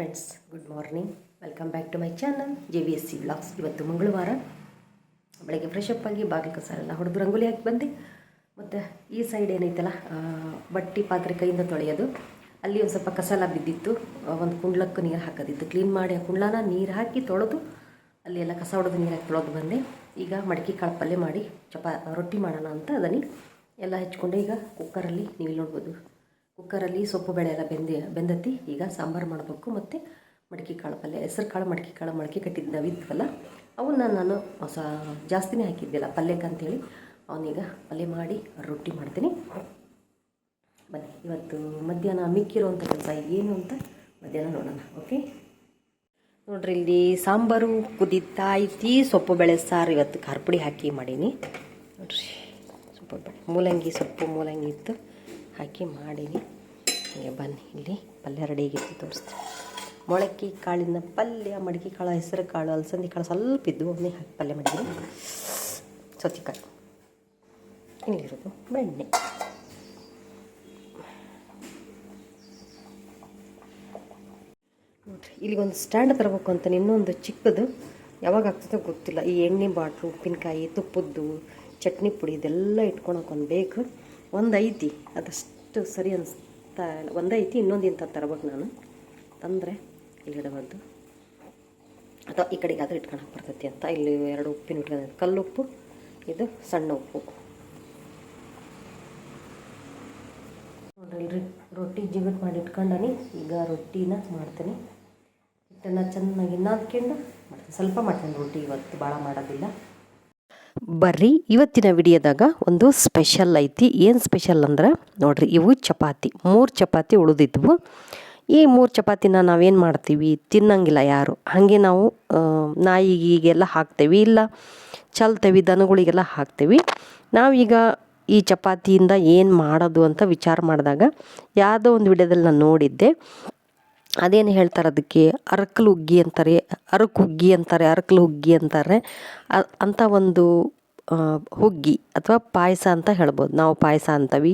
Friends good morning welcome back to my channel J V S C blogs ಇವತ್ತು ಮಂಗಳವಾರ. ಬೆಳಗ್ಗೆ fresh up ಆಗಿ ಬಾಗಿಲು ಕಸ ಎಲ್ಲ ಹೊಡೆದು ರಂಗೋಲಿ ಹಾಕಿ ಬಂದೆ. ಮತ್ತು ಈ ಸೈಡ್ ಏನೈತಲ್ಲ ಬಟ್ಟಿ ಪಾತ್ರೆ ಕೈಯಿಂದ ತೊಳೆಯೋದು. ಅಲ್ಲಿ ಒಂದು ಸ್ವಲ್ಪ ಕಸ ಎಲ್ಲ ಬಿದ್ದಿತ್ತು. ಒಂದು ಕುಂಡ್ಲಕ್ಕೂ ನೀರು ಹಾಕೋದಿತ್ತು. ಕ್ಲೀನ್ ಮಾಡಿ ಆ ಕುಂಡ್ಲನ ನೀರು ಹಾಕಿ ತೊಳೆದು ಅಲ್ಲಿ ಎಲ್ಲ ಕಸ ಹೊಡೆದು ನೀರು ಹಾಕಿ ತೊಳೆದು ಬಂದೆ. ಈಗ ಮಡಕೆ ಕಾಳು ಪಲ್ಯ ಮಾಡಿ ಚಪಾ, ರೊಟ್ಟಿ ಮಾಡೋಣ ಅಂತ ಅದನ್ನು ಎಲ್ಲ ಹೆಚ್ಕೊಂಡೆ ಈಗ ಕುಕ್ಕರಲ್ಲಿ ನೀವು ನೋಡ್ಬೋದು. ಕುಕ್ಕರಲ್ಲಿ ಸೊಪ್ಪು ಬೇಳೆ ಎಲ್ಲ ಬೆಂದಿ, ಬೆಂದತಿ, ಈಗ ಸಾಂಬಾರು ಮಾಡಬೇಕು. ಮತ್ತು ಮಡಿಕೆ ಕಾಳು ಪಲ್ಯ, ಹೆಸರು ಕಾಳು, ಮಡಿಕೆ ಕಾಳು ಮೊಳಕೆ ಕಟ್ಟಿದ್ದು ನಾವಿದ್ವಲ್ಲ, ಅವನ್ನ ನಾನು ಹೊಸ ಜಾಸ್ತಿನೇ ಹಾಕಿದ್ದಿಲ್ಲ, ಪಲ್ಯಕ್ಕೆ ಅಂತೇಳಿ. ಅವನೀಗ ಪಲ್ಯ ಮಾಡಿ, ರೊಟ್ಟಿ ಮಾಡ್ತೀನಿ. ಬನ್ನಿ, ಇವತ್ತು ಮಧ್ಯಾಹ್ನ ಮಿಕ್ಕಿರುವಂಥ ಕೆಲಸ ಏನು ಅಂತ ಮಧ್ಯಾಹ್ನ ನೋಡೋಣ, ಓಕೆ? ನೋಡ್ರಿ, ಇಲ್ಲಿ ಸಾಂಬಾರು ಕುದೀತಾ ಐತಿ ಸೊಪ್ಪು ಬೇಳೆ ಸಾರು ಇವತ್ತು ಖಾರ ಹಾಕಿ ಮಾಡೀನಿ. ನೋಡ್ರಿ, ಸೊಪ್ಪು ಬೇಳೆ, ಮೂಲಂಗಿ ಸೊಪ್ಪು ಮೂಲಂಗಿ ಇತ್ತು. ಹಾಕಿ ಮಾಡೀನಿ. ಹಾಗೆ ಬನ್ನಿ ಇಲ್ಲಿ. ಪಲ್ಯ ರೆಡಿ ಆಗಿತ್ತು, ತೋರಿಸ್ತೀನಿ. ಮೊಳಕೆ ಕಾಳಿನ ಪಲ್ಯ, ಮಡಿಕೆ ಕಾಳು, ಹೆಸರು ಕಾಳು, ಅಲಸಂದಿ ಕಾಳು ಸ್ವಲ್ಪ ಇದ್ದು ಒಮ್ಮೆ ಹಾಕಿ ಪಲ್ಯ ಮಾಡಿದ್ದೀನಿ. ಸೌತೆಕಾಯಿ ಇಲ್ಲಿರೋದು ಬೆಣ್ಣೆ. ಇಲ್ಲಿಗೊಂದು ಸ್ಟ್ಯಾಂಡ್ ತರಬೇಕು ಅಂತ ಇನ್ನೊಂದು ಚಿಕ್ಕದು. ಯಾವಾಗ ಆಗ್ತದೆ ಗೊತ್ತಿಲ್ಲ. ಈ ಎಣ್ಣೆ ಬಾಟ್ಲು, ಉಪ್ಪಿನಕಾಯಿ, ತುಪ್ಪದ್ದು, ಚಟ್ನಿ ಪುಡಿ ಇದೆಲ್ಲ ಇಟ್ಕೊಳಕ್ಕೆ ಒಂದು ಬೇಕು. ಒಂದು ಐತಿ ಅದಷ್ಟು ಸರಿ ಅನಿಸ್ತಾ ಇಲ್ಲ. ಒಂದು ಐತಿ ಇನ್ನೊಂದು ಇಂಥ ತರಬೇಕು ನಾನು. ತಂದರೆ ಇಲ್ಲಿ ಇಡಬಾರ್ದು ಅಥವಾ ಈ ಕಡೆಗೆ ಆದರೂ ಇಟ್ಕೊಳಕ್ಕೆ ಬರ್ತೈತಿ ಅಂತ. ಇಲ್ಲಿ ಎರಡು ಉಪ್ಪಿನ ಇಟ್ಕೊಂಡು ಕಲ್ಲುಪ್ಪು, ಇದು ಸಣ್ಣ ಉಪ್ಪು. ನೋಡ್ರಿ, ರೊಟ್ಟಿ ಜಿಗಟ್ ಮಾಡಿ ಇಟ್ಕೊಂಡನಿ. ಈಗ ರೊಟ್ಟಿನ ಮಾಡ್ತೀನಿ. ಹಿಟ್ಟನ್ನು ಚೆನ್ನಾಗಿ ನಾದ್ಕೊಂಡು ಮಾಡ್ತೀನಿ. ಸ್ವಲ್ಪ ಮಾಡ್ತೀನಿ. ರೊಟ್ಟಿ ಇವತ್ತು ಭಾಳ ಮಾಡೋದಿಲ್ಲ. ಬರ್ರಿ, ಇವತ್ತಿನ ವಿಡಿಯೋದಾಗ ಒಂದು ಸ್ಪೆಷಲ್ ಐತಿ. ಏನು ಸ್ಪೆಷಲ್ ಅಂದ್ರೆ, ನೋಡ್ರಿ, ಇವು ಚಪಾತಿ. ಮೂರು ಚಪಾತಿ ಉಳಿದಿದ್ವು. ಈ ಮೂರು ಚಪಾತಿನ ನಾವೇನು ಮಾಡ್ತೀವಿ? ತಿನ್ನಂಗಿಲ್ಲ ಯಾರು. ಹಾಗೆ ನಾವು ನಾಯಿಗೆಲ್ಲ ಹಾಕ್ತೇವೆ, ಇಲ್ಲ ಚಲ್ತೇವೆ, ದನಗಳಿಗೆಲ್ಲ ಹಾಕ್ತೇವೆ. ನಾವೀಗ ಈ ಚಪಾತಿಯಿಂದ ಏನು ಮಾಡೋದು ಅಂತ ವಿಚಾರ ಮಾಡಿದಾಗ, ಯಾವುದೋ ಒಂದು ವಿಡಿಯೋದಲ್ಲಿ ನಾನು ನೋಡಿದ್ದೆ. ಅದೇನು ಹೇಳ್ತಾರೆ ಅದಕ್ಕೆ ಅರಕಲು ಹುಗ್ಗಿ ಅಂತಾರೆ ಅರಕು ಹುಗ್ಗಿ ಅಂತಾರೆ ಅರಕಲು ಹುಗ್ಗಿ ಅಂತಾರೆ. ಅಂಥ ಒಂದು ಹುಗ್ಗಿ ಅಥವಾ ಪಾಯಸ ಅಂತ ಹೇಳ್ಬೋದು. ನಾವು ಪಾಯಸ ಅಂತವಿ.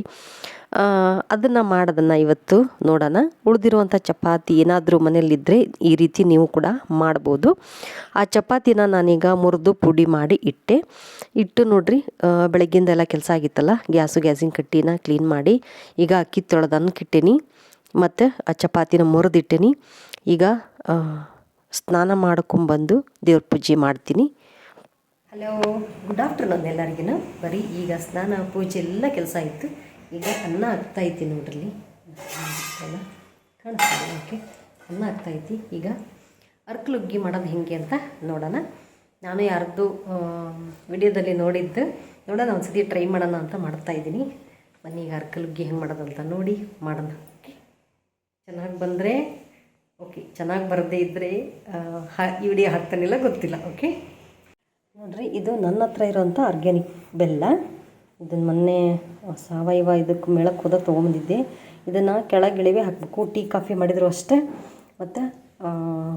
ಅದನ್ನು ಮಾಡೋದನ್ನು ಇವತ್ತು ನೋಡೋಣ. ಉಳಿದಿರುವಂಥ ಚಪಾತಿ ಏನಾದರೂ ಮನೆಯಲ್ಲಿದ್ದರೆ ಈ ರೀತಿ ನೀವು ಕೂಡ ಮಾಡ್ಬೋದು. ಆ ಚಪಾತಿನ ನಾನೀಗ ಮುರಿದು ಪುಡಿ ಮಾಡಿ ಇಟ್ಟೆ. ಇಟ್ಟು ನೋಡ್ರಿ ಆ, ಬೆಳಗ್ಗಿಂದ ಎಲ್ಲ ಕೆಲಸ ಆಗಿತ್ತಲ್ಲ ಗ್ಯಾಸು ಗ್ಯಾಸಿನ ಕಟ್ಟಿನ ಕ್ಲೀನ್ ಮಾಡಿ ಈಗ ಅಕ್ಕಿ ತೊಳೆದನ್ನು ಕಿಟ್ಟೀನಿ. ಮತ್ತು ಆ ಚಪಾತಿನ ಮುರಿದಿಟ್ಟೀನಿ. ಈಗ ಸ್ನಾನ ಮಾಡ್ಕೊಂಬಂದು ದೇವ್ರ ಪೂಜೆ ಮಾಡ್ತೀನಿ. ಹಲೋ ಗುಡ್ ಆಫ್ಟರ್ನೂನ್ ಎಲ್ಲರಿಗೂ ಬರೀ ಈಗ ಸ್ನಾನ, ಪೂಜೆ ಎಲ್ಲ ಕೆಲಸ ಆಯಿತು. ಈಗ ಅನ್ನ ಆಗ್ತಾ ಐತಿ ನೋಡ್ರಲ್ಲಿ. ಎಲ್ಲ ಓಕೆ ಅನ್ನ ಆಗ್ತಾ ಐತಿ. ಈಗ ಅರ್ಕಲುಗ್ಗಿ ಮಾಡೋದು ಹೆಂಗೆ ಅಂತ ನೋಡೋಣ. ನಾನು ಯಾರ್ದು ವಿಡಿಯೋದಲ್ಲಿ ನೋಡಿದ್ದು, ನೋಡೋಣ ಒಂದ್ಸತಿ ಟ್ರೈ ಮಾಡೋಣ ಅಂತ ಮಾಡ್ತಾ ಇದ್ದೀನಿ. ಬನ್ನಿ, ಈಗ ಅರ್ಕಲುಗ್ಗಿ ಹೆಂಗೆ ಮಾಡೋದಂತ ನೋಡಿ ಮಾಡೋಣ. ಚೆನ್ನಾಗಿ ಬಂದರೆ, ಓಕೆ, ಚೆನ್ನಾಗಿ ಬರದೇ ಇದ್ದರೆ ಈ ವಿಡಿಯೋ ಹಾಕ್ತಾನೆಲ್ಲ ಗೊತ್ತಿಲ್ಲ, ಓಕೆ? ನೋಡಿರಿ, ಇದು ನನ್ನ ಹತ್ರ ಇರೋಂಥ ಆರ್ಗ್ಯಾನಿಕ್ ಬೆಲ್ಲ. ಇದನ್ನು ಮೊನ್ನೆ ಸಾವಯವ ಇದಕ್ಕೆ ಮೇಳಕ್ಕೆ ಹೋದಾಗ ತೊಗೊಂಬಂದಿದ್ದೆ. ಇದನ್ನು ಕೆಳಗಿಳಿವೆ ಹಾಕಬೇಕು. ಟೀ, ಕಾಫಿ ಮಾಡಿದರೂ ಅಷ್ಟೇ. ಮತ್ತು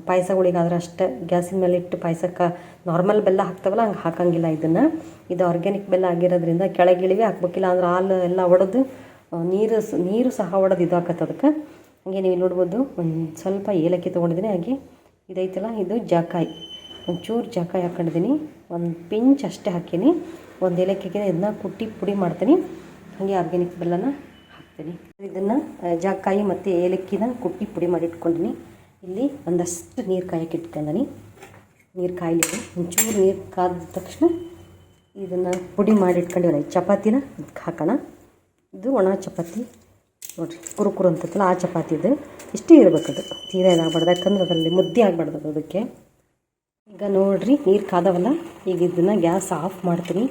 ಪಾಯಸಗಳಿಗಾದ್ರೆ ಅಷ್ಟೇ. ಗ್ಯಾಸಿನ ಮೇಲೆ ಇಟ್ಟು ಪಾಯಸಕ್ಕೆ ನಾರ್ಮಲ್ ಬೆಲ್ಲ ಹಾಕ್ತಾವಲ್ಲ, ಹಂಗೆ ಹಾಕಂಗಿಲ್ಲ ಇದನ್ನು. ಇದು ಆರ್ಗ್ಯಾನಿಕ್ ಬೆಲ್ಲ ಆಗಿರೋದ್ರಿಂದ ಕೆಳಗಿಳಿವೆ ಹಾಕ್ಬೇಕಿಲ್ಲ, ಅಂದ್ರೆ ಹಾಲು ಎಲ್ಲ ಒಡೆದು ನೀರು ನೀರು ಸಹ ಒಡೆದು ಇದು ಹಾಕತ್ತೆ ಅದಕ್ಕೆ. ಹಾಗೆ ನೀವು ನೋಡ್ಬೋದು, ಒಂದು ಸ್ವಲ್ಪ ಏಲಕ್ಕಿ ತೊಗೊಂಡಿದ್ದೀನಿ, ಹಾಗೆ ಇದೈತಲ್ಲ, ಇದು ಜಾಕಾಯಿ. ಒಂಚೂರು ಜಾಕಾಯಿ ಹಾಕೊಂಡಿದ್ದೀನಿ, ಒಂದು ಪಿಂಚ್ ಅಷ್ಟೇ ಹಾಕೀನಿ. ಒಂದು ಏಲಕ್ಕಿಗೆ ಇದನ್ನ ಕುಟ್ಟಿ ಪುಡಿ ಮಾಡ್ತೀನಿ. ಹಾಗೆ ಆರ್ಗ್ಯಾನಿಕ್ ಬೆಲ್ಲನ ಹಾಕ್ತೀನಿ. ಇದನ್ನು ಜಾಕಾಯಿ ಮತ್ತು ಏಲಕ್ಕಿನ ಕುಟ್ಟಿ ಪುಡಿ ಮಾಡಿ ಇಟ್ಕೊಂಡಿನಿ. ಇಲ್ಲಿ ಒಂದಷ್ಟು ನೀರು ಕಾಯಕ್ಕೆ ಇಟ್ಕೊಂಡಿನಿ. ನೀರು ಕಾಯ್ಲಿಕ್ಕೆ ಒಂಚೂರು ನೀರು ಕಾದ ತಕ್ಷಣ ಇದನ್ನು ಪುಡಿ ಮಾಡಿ ಇಟ್ಕೊಂಡಿವಲ್ಲ ಚಪಾತಿನ ಹಾಕೋಣ. ಇದು ಒಣ ಚಪಾತಿ. ನೋಡಿರಿ, ಕುರುಕುರು ಅಂತೈತಲ್ಲ ಆ ಚಪಾತಿ ಇದು. ಇಷ್ಟೇ ಇರಬೇಕದು. ತೀರಾ ಇದಾಗಬಾರ್ದು ಯಾಕಂದ್ರೆ ಅದರಲ್ಲಿ ಮುದ್ದೆ ಆಗಬಾರ್ದು ಅದು ಅದಕ್ಕೆ. ಈಗ ನೋಡಿರಿ, ನೀರು ಕಾದವಲ್ಲ, ಈಗ ಇದನ್ನು ಗ್ಯಾಸ್ ಆಫ್ ಮಾಡ್ತೀನಿ.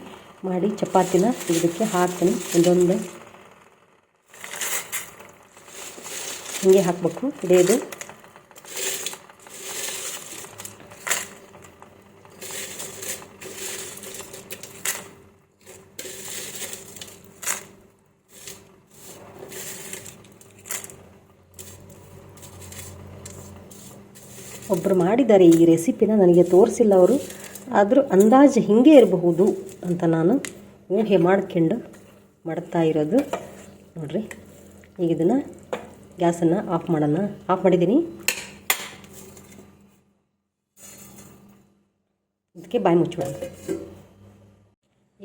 ಮಾಡಿ ಚಪಾತಿನ ಇದಕ್ಕೆ ಹಾಕ್ತೀನಿ. ಒಂದೊಂದು ಹೀಗೆ ಹಾಕಬೇಕು ಇದೇ ಇದು ಒಬ್ಬರು ಮಾಡಿದ್ದಾರೆ ಈ ರೆಸಿಪಿನ ನನಗೆ ತೋರಿಸಿಲ್ಲ ಅವರು. ಆದರೂ ಅಂದಾಜು ಹೀಗೆ ಇರಬಹುದು ಅಂತ ನಾನು ಊಹೆ ಮಾಡ್ಕೊಂಡು ಮಾಡ್ತಾ ಇರೋದು. ನೋಡಿರಿ, ಈಗ ಇದನ್ನು ಗ್ಯಾಸನ್ನು ಆಫ್ ಮಾಡೋಣ. ಆಫ್ ಮಾಡಿದ್ದೀನಿ. ಅದಕ್ಕೆ ಬಾಯಿ ಮುಚ್ಚೋಣ.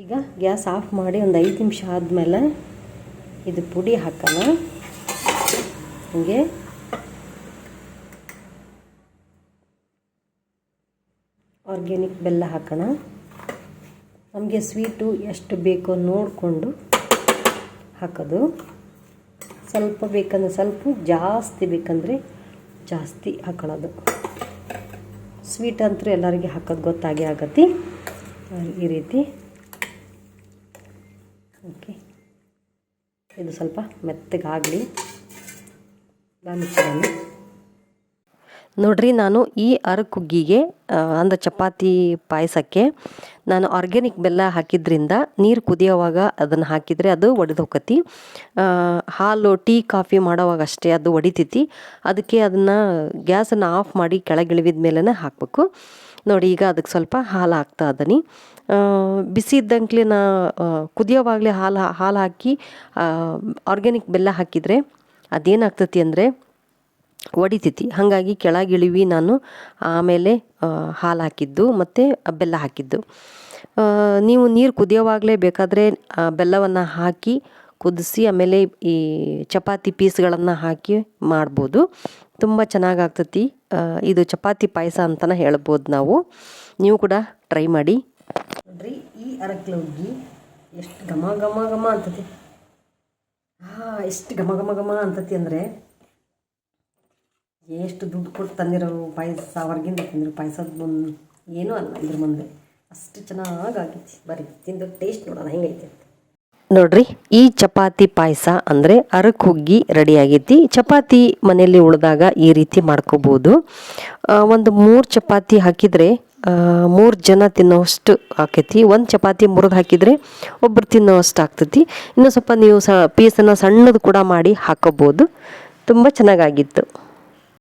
ಈಗ ಗ್ಯಾಸ್ ಆಫ್ ಮಾಡಿ ಒಂದು ಐದು ನಿಮಿಷ ಆದಮೇಲೆ ಇದು ಪುಡಿ ಹಾಕೋಣ. ಹೀಗೆ ಆರ್ಗ್ಯಾನಿಕ್ ಬೆಲ್ಲ ಹಾಕೋಣ. ನಮಗೆ ಸ್ವೀಟು ಎಷ್ಟು ಬೇಕೋ ನೋಡಿಕೊಂಡು ಹಾಕೋದು. ಸ್ವಲ್ಪ ಬೇಕಂದ್ರೆ ಸ್ವಲ್ಪ, ಜಾಸ್ತಿ ಬೇಕಂದರೆ ಜಾಸ್ತಿ ಹಾಕೊಳ್ಳೋದು. ಸ್ವೀಟ್ ಅಂತೂ ಎಲ್ಲರಿಗೆ ಹಾಕೋದು ಗೊತ್ತಾಗೇ ಆಗತ್ತೆ. ಈ ರೀತಿ. ಓಕೆ ಇದು ಸ್ವಲ್ಪ ಮೆತ್ತಗಾಗಲಿ. ಮುಚ್ಚಿಡೋಣ ನೋಡ್ರಿ, ನಾನು ಈ ಅರಕುಗ್ಗಿಗೆ ಅಂದರೆ ಚಪಾತಿ ಪಾಯಸಕ್ಕೆ ನಾನು ಆರ್ಗ್ಯಾನಿಕ್ ಬೆಲ್ಲ ಹಾಕಿದ್ರಿಂದ ನೀರು ಕುದಿಯೋವಾಗ ಅದನ್ನು ಹಾಕಿದರೆ ಅದು ಒಡೆದು ಹೋಗತಿ ಹಾಲು, ಟೀ, ಕಾಫಿ ಮಾಡೋವಾಗ ಅಷ್ಟೇ ಅದು ಒಡಿತೈತಿ. ಅದಕ್ಕೆ ಅದನ್ನು ಗ್ಯಾಸನ್ನು ಆಫ್ ಮಾಡಿ ಕೆಳಗಿಳಿವಿದ ಮೇಲೇ ಹಾಕಬೇಕು. ನೋಡಿ, ಈಗ ಅದಕ್ಕೆ ಸ್ವಲ್ಪ ಹಾಲು ಹಾಕ್ತಾ ಅದನಿ ಬಿಸಿ ಇದ್ದಂಕ್ಲೆ ನಾ ಕುದಿಯೋವಾಗಲೇ ಹಾಲು ಹಾಲು ಹಾಕಿ ಆರ್ಗ್ಯಾನಿಕ್ ಬೆಲ್ಲ ಹಾಕಿದರೆ ಅದೇನಾಗ್ತತಿ ಅಂದರೆ ಒಡಿತೈತಿ. ಹಾಗಾಗಿ ಕೆಳಗಿಳಿವಿ ನಾನು, ಆಮೇಲೆ ಹಾಲು ಹಾಕಿದ್ದು ಮತ್ತು ಬೆಲ್ಲ ಹಾಕಿದ್ದು. ನೀವು ನೀರು ಕುದಿಯೋವಾಗಲೇ ಬೇಕಾದರೆ ಬೆಲ್ಲವನ್ನು ಹಾಕಿ ಕುದಿಸಿ ಆಮೇಲೆ ಈ ಚಪಾತಿ ಪೀಸ್ಗಳನ್ನು ಹಾಕಿ ಮಾಡ್ಬೋದು. ತುಂಬ ಚೆನ್ನಾಗಾಗ್ತತಿ. ಇದು ಚಪಾತಿ ಪಾಯಸ ಅಂತಲೇ ಹೇಳ್ಬೋದು ನಾವು. ನೀವು ಕೂಡ ಟ್ರೈ ಮಾಡಿ. ನೋಡ್ರಿ, ಈ ಅರಕ್ಲೆ ಹುಗ್ಗಿ ಎಷ್ಟು ಘಮ ಘಮ ಘಮ ಅಂತತಿ. ಹಾಂ ಎಷ್ಟು ಘಮ ಘಮ ಘಮ ಅಂತತಿ ಅಂದರೆ ಎಷ್ಟು ದುಡ್ಡು ಕೊಟ್ಟು ತಂದಿರೋ ಪಾಯಸ ಹೊರಗಿಂದ ತಂದಿರೋ ಪಾಯಸದ ಮುಂದೆ ಏನೂ ಅಲ್ಲ ಇದ್ರ ಮುಂದೆ. ಅಷ್ಟು ಚೆನ್ನಾಗಾಗಿತ್ತು. ಬರೀ ತಿಂದು ಟೇಸ್ಟ್ ನೋಡೋಣ ಹೆಂಗೈತೆ ನೋಡ್ರಿ, ಈ ಚಪಾತಿ ಪಾಯಸ ಅಂದರೆ ಅರಕು ಹುಗ್ಗಿ ರೆಡಿ ಆಗೈತಿ. ಚಪಾತಿ ಮನೆಯಲ್ಲಿ ಉಳಿದಾಗ ಈ ರೀತಿ ಮಾಡ್ಕೋಬೋದು. ಒಂದು ಮೂರು ಚಪಾತಿ ಹಾಕಿದರೆ ಮೂರು ಜನ ತಿನ್ನೋಷ್ಟು ಆಕೈತಿ. ಒಂದು ಚಪಾತಿ ಮುರಿದು ಹಾಕಿದರೆ ಒಬ್ಬರು ತಿನ್ನೋಷ್ಟು ಆಗ್ತೈತಿ. ಇನ್ನು ಸ್ವಲ್ಪ ನೀವು ಸ ಪೀಸನ್ನು ಸಣ್ಣದು ಕೂಡ ಮಾಡಿ ಹಾಕೋಬೋದು. ತುಂಬ ಚೆನ್ನಾಗಾಗಿತ್ತು.